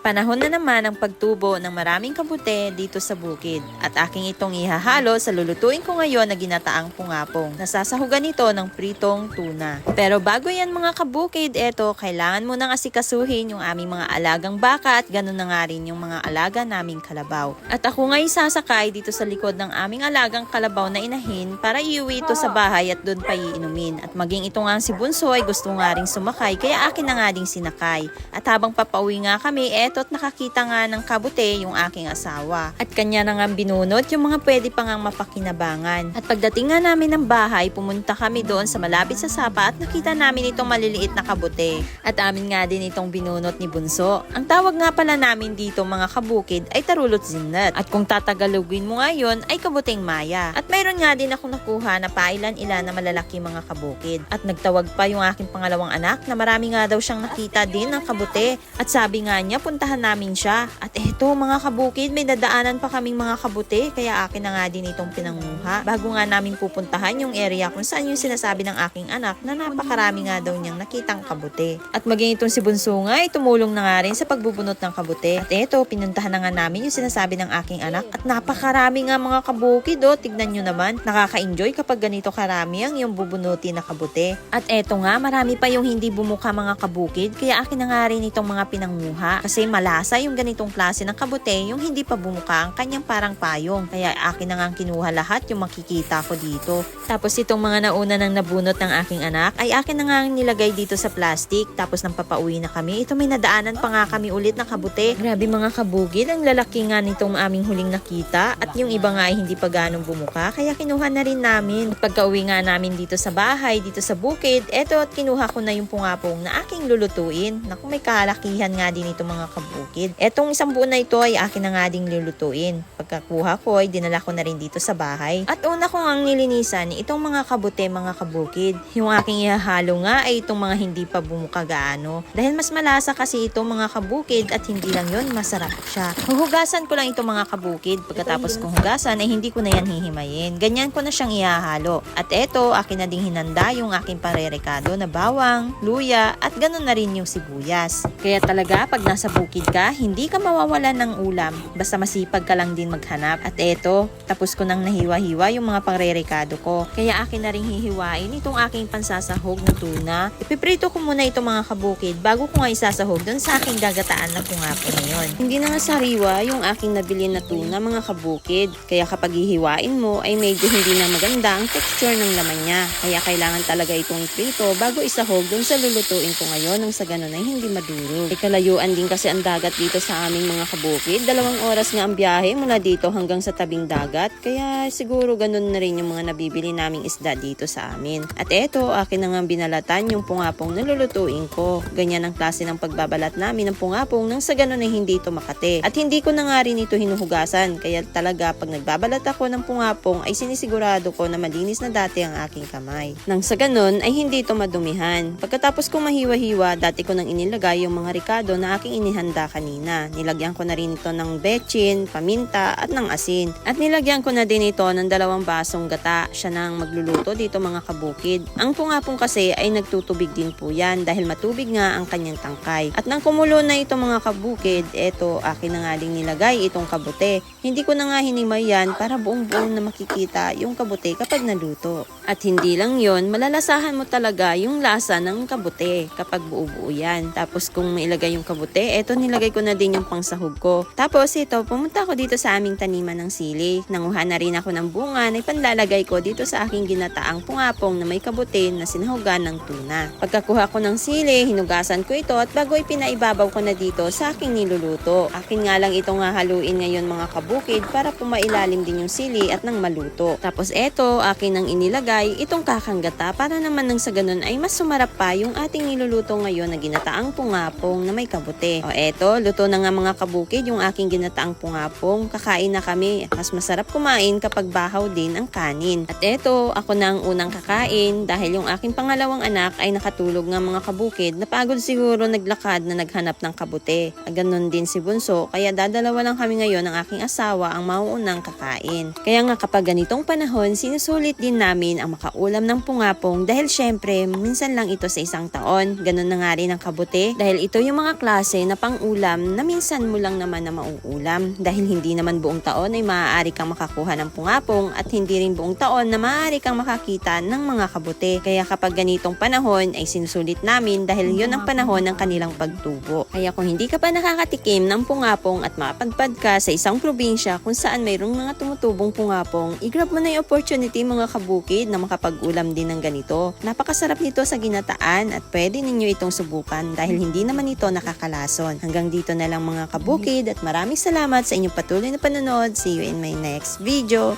Panahon na naman ang pagtubo ng maraming kabute dito sa bukid at aking itong ihahalo sa lulutuin ko ngayon na ginataang pungapong. Nasasahugan ito ng pritong tuna. Pero bago yan mga kabukid, eto, kailangan mo nang asikasuhin yung aming mga alagang baka at ganun na nga rin yung mga alaga naming kalabaw. At ako ngay sasakay dito sa likod ng aming alagang kalabaw na inahin para iuwi ito sa bahay at doon pa iinumin. At maging ito nga si Bunso ay gusto nga rin sumakay kaya akin na nga ding sinakay. At habang papauwi nga kami, eto't nakakita nga ng kabute yung aking asawa. At kanya na nga binunot yung mga pwede pa ngang mapakinabangan. At pagdating nga namin ng bahay, pumunta kami doon sa malapit sa sapa at nakita namin itong maliliit na kabute. At amin nga din itong binunot ni Bunso. Ang tawag nga pala namin dito mga kabukid ay tarulot zinat. At kung tatagalogin mo ngayon ay kabuteng maya. At mayroon nga din ako nakuha na pailan-ilan na malalaki mga kabukid. At nagtawag pa yung aking pangalawang anak na marami nga daw siyang nakita din ng kabute. At sabi nga niya, puntahan namin siya. At eto mga kabukid, may dadaanan pa kaming mga kabute. Kaya akin na nga din itong pinanguha. Bago nga namin pupuntahan yung area kung saan yung sinasabi ng aking anak na napakarami nga daw niyang nakitang kabute. At maging itong si Bunso nga ay tumulong na nga rin sa pagbubunot ng kabute. At eto, pinuntahan na nga namin yung sinasabi ng aking anak. At napakarami nga mga kabukid oh. Tignan nyo naman, nakaka-enjoy kapag ganito karami ang yung bubunuti na kabute. At eto nga, marami pa yung hindi bumuka mga kabukid. Kaya akin na nga rin itong mga pinanguha. Kasi malasa yung ganitong klase ng kabute, yung hindi pa bumuka ang kanyang parang payong. Kaya akin na nga kinuha lahat yung makikita ko dito. Tapos itong mga nauna nang nabunot ng aking anak, ay akin na nga nilagay dito sa plastic. Tapos nang papauwi na kami, ito may nadaanan pa nga kami ulit na kabute. Grabe mga kabugid, ang lalaki nga nitong aming huling nakita. At yung iba nga ay hindi pa ganong bumuka, kaya kinuha na rin namin. Pagka-uwi nga namin dito sa bahay, dito sa bukid, eto at kinuha ko na yung pungapong na aking lulutuin. Naku, may kalakihan nga din ito mga kabukid. Etong isang buo na ito ay akin na nga ding lulutuin. Pagkakuha ko ay dinala ko na rin dito sa bahay. At una ko ang nilinisan itong mga kabute mga kabukid. Yung aking ihahalo nga ay itong mga hindi pa bumuka gaano. Dahil mas malasa kasi itong mga kabukid at hindi lang yon masarap siya. Huhugasan ko lang itong mga kabukid. Pagkatapos kong hugasan ay hindi ko na yan hihimayin. Ganyan ko na siyang ihahalo. At eto, akin na ding hinanda yung aking parerekado na bawang, luya, at ganun na rin yung sibuyas. Kaya talaga, pag nasa bukid ka, hindi ka mawawalan ng ulam. Basta masipag ka lang din maghanap. At eto, tapos ko nang nahiwa-hiwa yung mga pangrerekado ko. Kaya akin na rin hihiwain itong aking pansasahog na tuna. Ipiprito ko muna itong mga kabukid bago ko nga isasahog dun sa aking gagataan na pungapo na yun. Hindi na nga sariwa yung aking nabili na tuna mga kabukid. Kaya kapag hihiwain mo ay medyo hindi na maganda ang texture ng laman niya. Kaya kailangan talaga itong iprito bago isahog dun sa lulutuin ko ngayon nang sa ganun ay hindi madurog. Ay kalayuan din kasi ang dagat dito sa aming mga kabukid. Dalawang oras nga ang biyahe mula dito hanggang sa tabing dagat. Kaya siguro ganun na rin yung mga nabibili naming isda dito sa amin. At eto, akin na nga binalatan yung pungapong na lulutuin ko. Ganyan ang klase ng pagbabalat namin ng pungapong nang sa ganun ay hindi ito makate. At hindi ko na nga rin ito hinuhugasan. Kaya talaga pag nagbabalat ako ng pungapong ay sinisigurado ko na malinis na dati ang aking kamay. Nang sa ganun ay hindi ito madumihan. Pagkatapos kong mahiwa-hiwa, dati ko nang inilagay yung mga ricado na aking inihanda kanina. Nilagyan ko na rin ito ng betchin, paminta at ng asin. At nilagyan ko na din ito ng dalawang basong gata. Siya nang magluluto dito mga kabukid. Ang pungapong kasi ay nagtutubig din po yan dahil matubig nga ang kanyang tangkay. At nang kumulo na ito mga kabukid, eto akin na nga ding nilagay itong kabute. Hindi ko na nga hinimay yan para buong buong na makikita yung kabute kapag naluto. At hindi lang yon malalasahan mo talaga yung lasa ng kabute kapag buo-buo yan. Tapos kung mailagay yung kabute, eto nilagay ko na din yung pangsahog ko. Tapos ito, pumunta ako dito sa aming taniman ng sili. Nanguha na rin ako ng bunga na ipanlalagay ko dito sa aking ginataang pungapong na may kabute na sinahugan ng tuna. Pagkakuha ko ng sili, hinugasan ko ito at bago ipinaibabaw ko na dito sa aking niluluto. Akin nga lang itong hahaluin ngayon mga kabukid para pumailalim din yung sili at nang maluto. Tapos eto, akin ang inilagay itong kakanggata para naman nang sa ganun ay mas sumarap pa yung ating niluluto ngayon na ginataang pungapong na may kabute. O eto, luto na nga mga kabukid yung aking ginataang pungapong. Kakain na kami. Mas masarap kumain kapag bahaw din ang kanin. At eto, ako na ang unang kakain dahil yung aking pangalawang anak ay nakatulog nga mga kabukid. Napagod siguro naglakad na naghanap ng kabute. Ganon din si Bunso, kaya dadalawa lang kami ngayon ng aking asawa ang mauunang kakain. Kaya nga kapag ganitong panahon, sinusulit din namin ang makaulam ng pungapong dahil syempre, minsan lang ito sa isang taon. Ganon na nga rin ang kabute dahil ito yung mga klase na pang pang-ulam na minsan mo lang naman na mauulam dahil hindi naman buong taon ay maaari kang makakuha ng pungapong at hindi rin buong taon na maaari kang makakita ng mga kabute. Kaya kapag ganitong panahon ay sinusulit namin dahil yon ang panahon ng kanilang pagtubo. Kaya kung hindi ka pa nakakatikim ng pungapong at mapadpad ka sa isang probinsya kung saan mayroong mga tumutubong pungapong, i-grab mo na yung opportunity mga kabukid na makapag-ulam din ng ganito. Napakasarap nito sa ginataan at pwede ninyo itong subukan dahil hindi naman ito nakakalason. Hanggang dito na lang mga kabukid at maraming salamat sa inyong patuloy na panonood. See you in my next video.